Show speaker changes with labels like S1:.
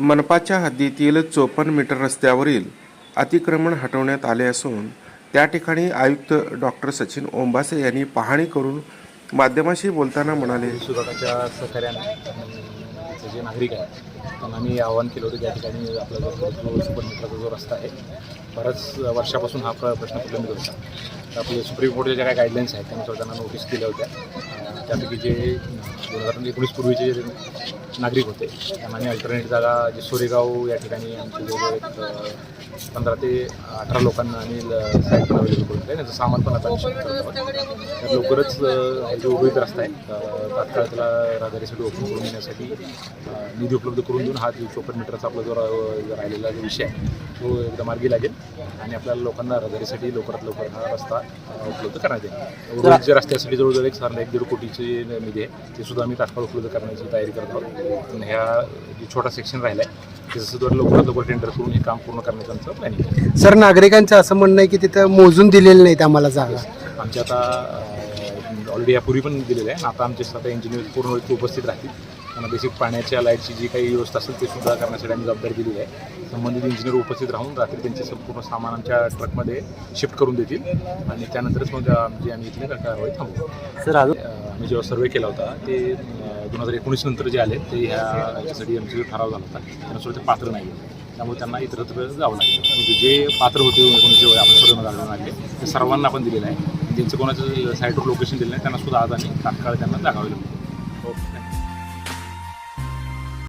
S1: मनपाच्या हद्दीतील चोपन्न मीटर रस्त्यावरील अतिक्रमण हटवण्यात आले असून त्या ठिकाणी आयुक्त डॉक्टर सचिन ओंबासे यांनी पाहणी करून माध्यमाशी बोलताना म्हणाले
S2: विभागाच्या सहकार्याने जे नागरिक आहेत त्यांना मी आवाहन केलं होतं त्या ठिकाणी आपला जो जो सुपर मीटरचा जो रस्ता आहे बऱ्याच वर्षापासून हा प्रश्न प्रलंबित होता. तर आपले सुप्रीम कोर्टच्या ज्या काही गाईडलाईन्स आहेत त्यानुसार त्यांना नोटीस दिल्या होत्या. त्यापैकी जे दोन हजार एकोणीस पूर्वीचे नागरिक होते. त्यांना अल्टरनेट जागा जे सोरेगाव या ठिकाणी आमचे जवळ एक पंधरा ते अठरा लोकांना आणि साईट पण अवेलेबल करून दिलं सामान पण आता तर लवकरच जो उर्वरित रस्ता आहे तात्काळ त्याला राहदारीसाठी ओपन करून देण्यासाठी निधी उपलब्ध करून देऊन हा जो चोपन्न मीटरचा आपला जो रा- राहिलेला जो विषय आहे तो एकदा मार्गी लागेल आणि आपल्याला लोकांना रहदारीसाठी लवकरात लवकर हा रस्ता उपलब्ध करण्यात येईल. उर्वरित रस्त्यासाठी जवळजवळ एक साधारण एक दीड कोटीची निधी आहे. ते सुद्धा आम्ही तात्काळ उपलब्ध करण्याची तयारी करत आहोत. ह्या जो छोटा सेक्शन राहिला आहे ते जसं द्वारे लवकरात लवकर टेंडर करून हे काम पूर्ण करण्याचं आमचं प्लॅनिंग आहे.
S3: सर नागरिकांचं असं म्हणणं आहे की तिथं मोजून दिलेलं नाहीत आम्हाला जागा.
S2: आमच्या आता ऑलरेडी यापूर्वी पण दिलेलं आहे. आणि आता आमचे स्वतः इंजिनियर पूर्ण उपस्थित राहतील. त्यांना बेसिक पाण्याच्या लाईटची जी काही व्यवस्था असेल ते सुद्धा करण्यासाठी आम्ही जबाबदारी दिलेली आहे. संबंधित इंजिनियर उपस्थित राहून रात्री त्यांचे संपूर्ण सामान आमच्या ट्रकमध्ये शिफ्ट करून देतील. आणि त्यानंतरच मग आमची आम्ही इथले कारवाई थांबू.
S3: सर अजून
S2: आम्ही जेव्हा सर्वे केला होता ते दोन हजार एकोणीस नंतर जे आले ते ह्या याच्यासाठी आमचा जो ठराव झाला होता त्यानुसार ते पात्र नाही आहे. त्यामुळे त्यांना इतरत्र जावं लागेल. म्हणजे जे पात्र होते एकोणीसशे वेळी आपण सर्व लागले लागले ते सर्वांना आपण दिलेलं आहे. ज्यांचं कोणाचं साईटवर लोकेशन दिलं नाही त्यांना सुद्धा आज आम्ही तात्काळ त्यांना जागावे लागतो ओके.